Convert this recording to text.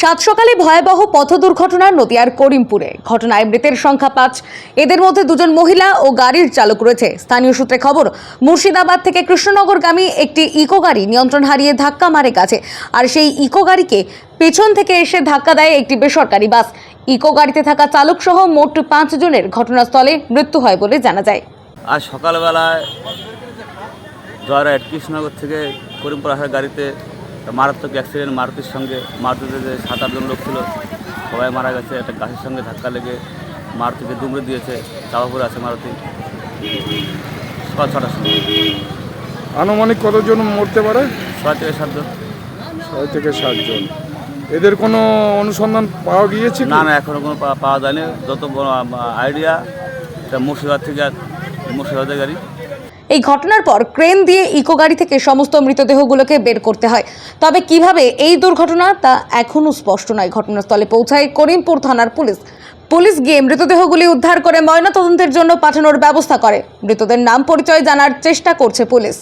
সাত সকালে ভয়াবহ পথ দুর্ঘটনা নদিয়ার করিমপুরে। ঘটনায় মৃতের সংখ্যা পাঁচ। এদের মধ্যে দুজন মহিলা ও গাড়ির চালক রয়েছে। স্থানীয় সূত্রে খবর, মুর্শিদাবাদ থেকে কৃষ্ণনগরগামী একটি ইকো গাড়ি নিয়ন্ত্রণ হারিয়ে ধাক্কা মারে গাছে আর সেই ইকো গাড়িকে পেছন থেকে এসে ধাক্কা দেয় একটি বেসরকারি বাস। ইকো গাড়িতে থাকা চালক সহ মোট পাঁচ জনের ঘটনাস্থলে মৃত্যু হয় বলে জানা যায়। আজ সকালবেলায় কৃষ্ণনগর থেকে করিমপুর আসার গাড়িতে মারাত্মক অ্যাক্সিডেন্ট মারুতির সঙ্গে মারুতিতে যে সাত আটজন লোক ছিল সবাই মারা গেছে। একটা গাছের সঙ্গে ধাক্কা লেগে মারুতিকে দুমড়ে দিয়েছে। চাপাপুরে আছে মারুতি। সকাল ছটার সময়। আনুমানিক কতজন মরতে পারে? ছয় থেকে সাতজন। ছয় থেকে সাতজন। এদের কোনো অনুসন্ধান পাওয়া গিয়েছে না না এখনও কোনো পাওয়া যায়নি। যত আইডিয়া এটা মুর্শিদাবাদ থেকে মুর্শিদাবাদের গাড়ি। এই ঘটনার পর ক্রেন দিয়ে ইকো গাড়ি থেকে সমস্ত মৃতদেহগুলোকে বের করতে হয়। তবে কীভাবে এই দুর্ঘটনা তা এখনও স্পষ্ট নয়। ঘটনাস্থলে পৌঁছায় করিমপুর থানার পুলিশ। পুলিশ গিয়ে মৃতদেহগুলি উদ্ধার করে ময়নাতদন্তের জন্য পাঠানোর ব্যবস্থা করে। মৃতদের নাম পরিচয় জানার চেষ্টা করছে পুলিশ।